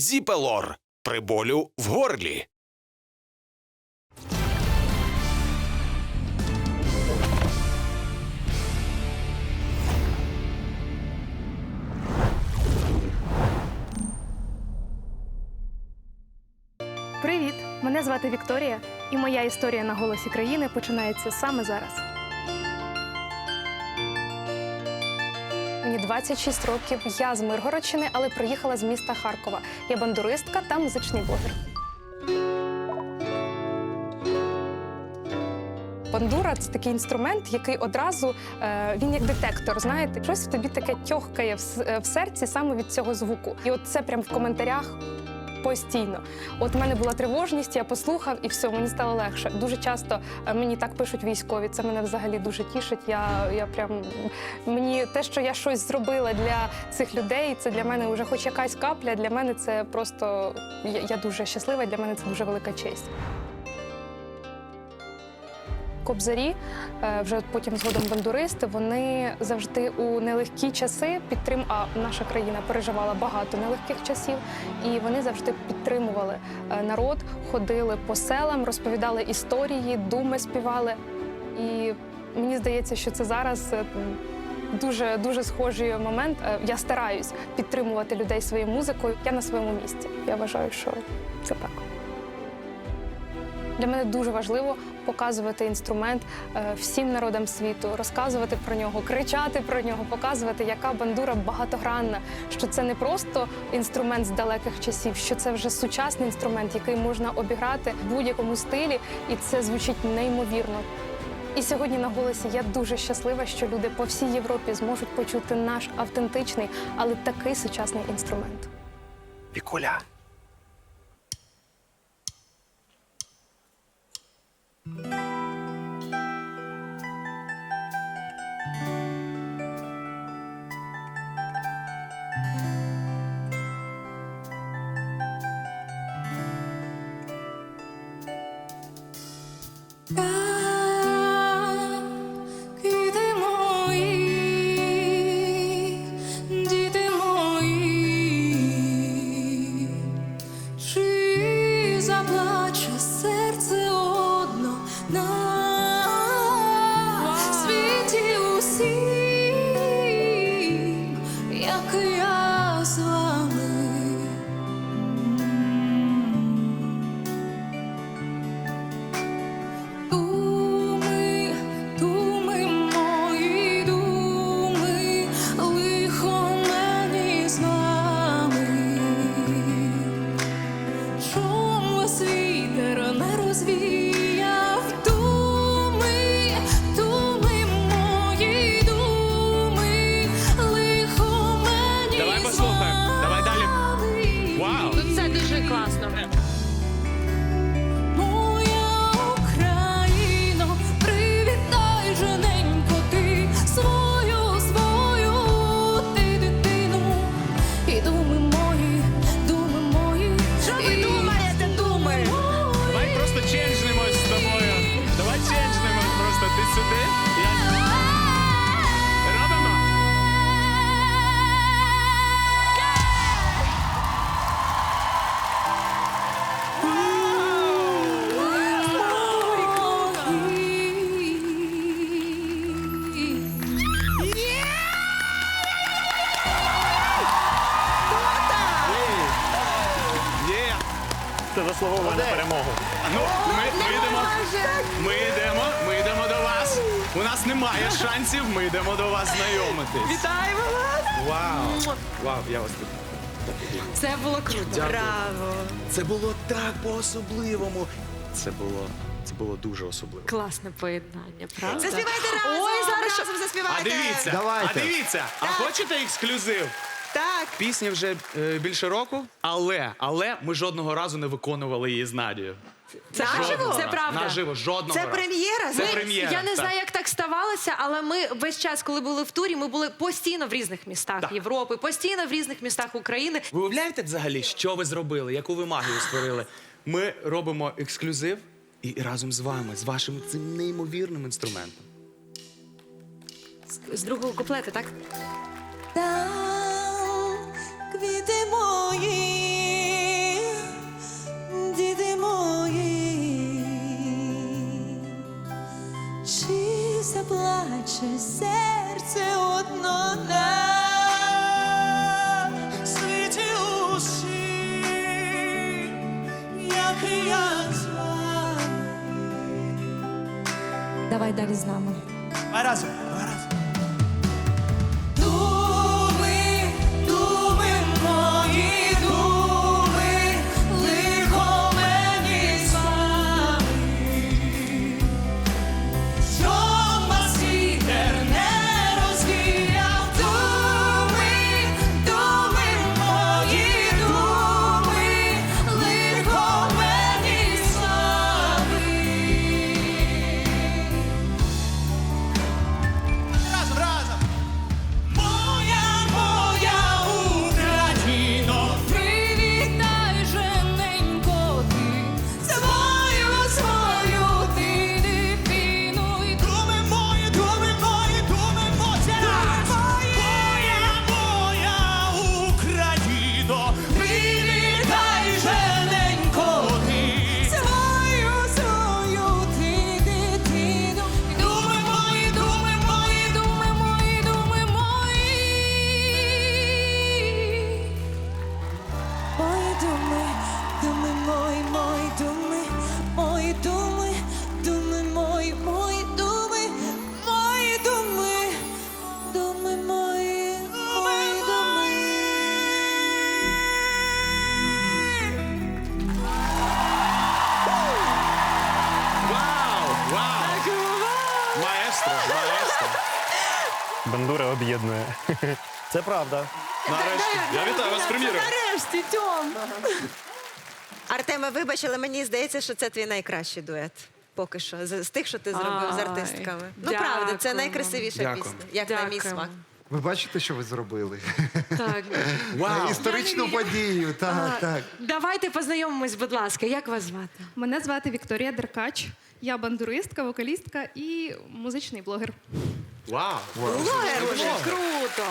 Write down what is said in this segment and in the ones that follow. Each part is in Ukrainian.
Зіпелор при болю в горлі. Привіт! Мене звати Вікторія, і моя історія на голосі країни починається саме зараз. Мені 26 років. Я з Миргородщини, але приїхала з міста Харкова. Я бандуристка та музичний блогер. Бандура це такий інструмент, який одразу е, він як детектор. Знаєте, щось в тобі таке тьохкає е, в серці саме від цього звуку. І от це прям в коментарях постійно. От в мене була тривожність, я послухав і все, мені стало легше. Дуже часто е, мені так пишуть військові. Це мене взагалі дуже тішить. Я, я прям мені те, що я щось зробила для цих людей, це для мене вже хоч якась капля. Для мене це просто я, я дуже щаслива. Для мене це дуже велика честь. Кобзарі, е, вже потім згодом бандуристи, вони завжди у нелегкі часи підтрим... А наша країна переживала багато нелегких часів, і вони завжди підтримували е, народ, ходили по селам, розповідали історії, думи співали. І мені здається, що це зараз. е, Дуже дуже схожий момент. Я стараюсь підтримувати людей своєю музикою. Я на своєму місці. Я вважаю, що це так. Для мене дуже важливо показувати інструмент е, всім народам світу, розказувати про нього, кричати про нього, показувати, яка бандура багатогранна, що це не просто інструмент з далеких часів, що це вже сучасний інструмент, який можна обіграти в будь-якому стилі, і це звучить неймовірно. І сьогодні на голосі я дуже щаслива, що люди по всій Європі зможуть почути наш автентичний, але такий сучасний інструмент. Вікуля. Це заслуговує на перемогу. Ну, ми, ми йдемо. Ми йдемо, ми йдемо до вас. У нас немає шансів, ми йдемо до вас знайомитись. Вітаємо вас! Вау! Вау, я вас тут. Це було круто. Браво! Це було так по-особливому. Це було. Це було дуже особливо. Класне поєднання, правда? Заспівайте разом, Ой, зараз разом заспівайте. А дивіться, Давайте. а дивіться, а хочете ексклюзив? Так. Пісня вже е, більше року, але, але ми жодного разу не виконували її з Надією. Це наживо? Це правда. Наживо, жодного Це разу. прем'єра? Це Ми- прем'єра. Я не так. знаю, як так ставалося, але ми весь час, коли були в турі, ми були постійно в різних містах Так. Європи, постійно в різних містах України. Ви уявляєте взагалі, що ви зробили, яку ви магію створили? Ми робимо ексклюзив і разом з вами, з вашим цим неймовірним інструментом. З другого куплету, так? Там чи заплаче серце одно на світі. Давай далі з нами. Разом. Бандура об'єднує. Це правда. Нарешті. Я вітаю вас з прем'єрою. Нарешті, Тьом. Артеме, вибач, але мені здається, що це твій найкращий дует. Поки що, з, з тих, що ти зробив з Ай, артистками. Ну, правда, це найкрасивіша Дякую. пісня, як на мій Дякую. смак. Ви бачите, що ви зробили? Так. Вау! Історичну подію. Так, так. Давайте познайомимось, будь ласка. Як вас звати? Мене звати Вікторія Деркач. Я бандуристка, вокалістка і музичний блогер. Вау! Блогер уже. Круто!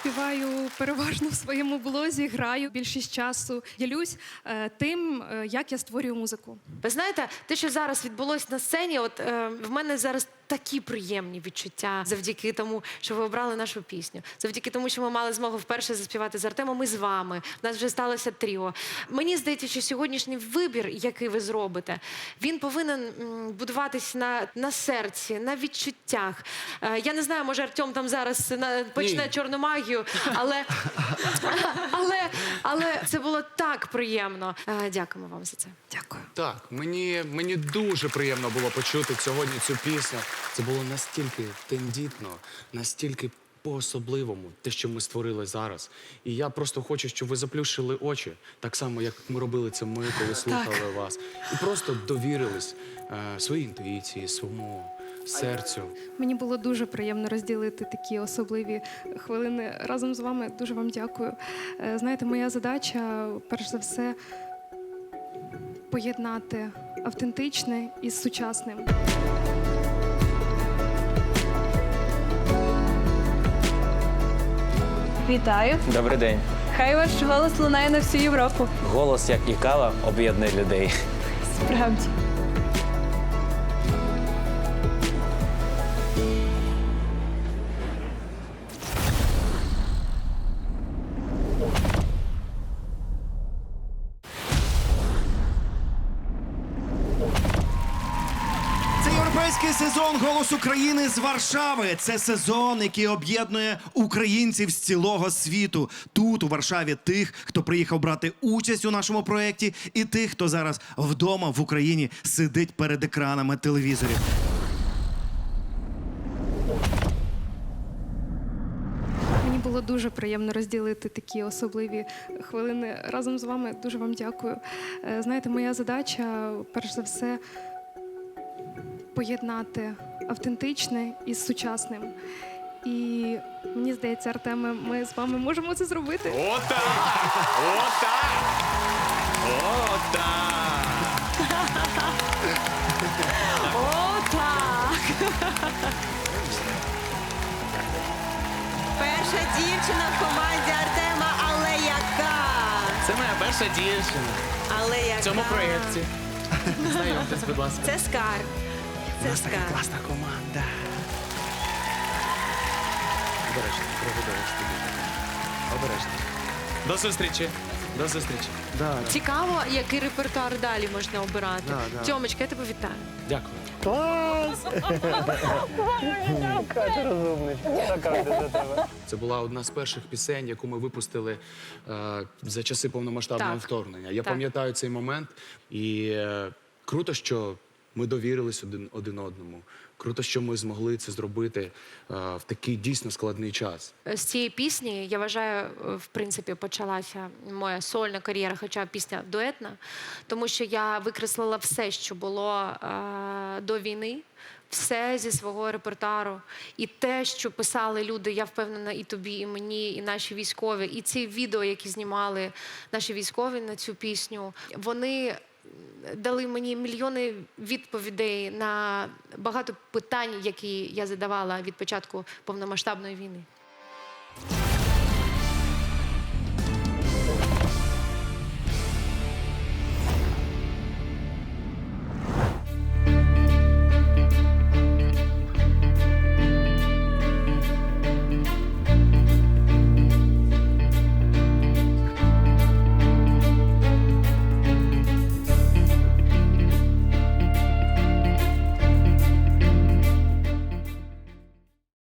Співаю переважно в своєму блозі, граю більшість часу. Ділюсь е, тим, е, як я створюю музику. Ви знаєте, те, що зараз відбулось на сцені, от е, в мене зараз такі приємні відчуття завдяки тому, що ви обрали нашу пісню, завдяки тому, що ми мали змогу вперше заспівати з Артемом і з вами. У нас вже сталося тріо. Мені здається, що сьогоднішній вибір, який ви зробите, він повинен будуватись на, на серці, на відчуттях. Е, я не знаю, може Артем там зараз на, почне Ні. чорну магію, але, але, але це було так приємно. Е, дякуємо вам за це. Дякую. Так, мені, мені дуже приємно було почути сьогодні цю пісню. Це було настільки тендітно, настільки по-особливому, те, що ми створили зараз. І я просто хочу, щоб ви заплющили очі, так само, як ми робили це ми, коли слухали вас. І просто довірились е, своїй інтуїції, своєму серцю. Мені було дуже приємно розділити такі особливі хвилини разом з вами. Дуже вам дякую. Е, Знаєте, моя задача, перш за все, поєднати автентичне із сучасним. Вітаю! Добрий день. Хай ваш голос лунає на всю Європу. Голос, як і кава, об'єднує людей. Справді. Європейський сезон Голос України з Варшави. Це сезон, який об'єднує українців з цілого світу. Тут, у Варшаві, тих, хто приїхав брати участь у нашому проєкті, і тих, хто зараз вдома в Україні сидить перед екранами телевізорів. Мені було дуже приємно розділити такі особливі хвилини разом з вами. Дуже вам дякую. Е, Знаєте, моя задача, перш за все, поєднати автентичне із сучасним. І мені здається, Артеме, ми з вами можемо це зробити. Отак! Отак! Отак! О! Перша дівчина в команді Артема, але яка? Це моя перша дівчина Але яка? в цьому проєкті. Знайомтесь, будь ласка. Це скар. Це скар. Класна команда. Обережно, проведеш тобі. Обережно. До зустрічі. До зустрічі. Да, Цікаво, який репертуар далі можна обирати. Да, да. Тьомочка, я тебе вітаю. Дякую. Це була одна з перших пісень, яку ми випустили е, за часи повномасштабного Так. вторгнення. Я Так. пам'ятаю цей момент, і е, круто, що ми довірились один, один одному. Круто, що ми змогли це зробити е, в такий дійсно складний час. З цієї пісні, я вважаю, е, в принципі, почалася моя сольна кар'єра, хоча пісня дуетна, тому що я викреслила все, що було е, до війни. Все зі свого репертуару, і те, що писали люди, я впевнена, і тобі, і мені, і наші військові, і ці відео, які знімали наші військові на цю пісню, вони дали мені мільйони відповідей на багато питань, які я задавала від початку повномасштабної війни.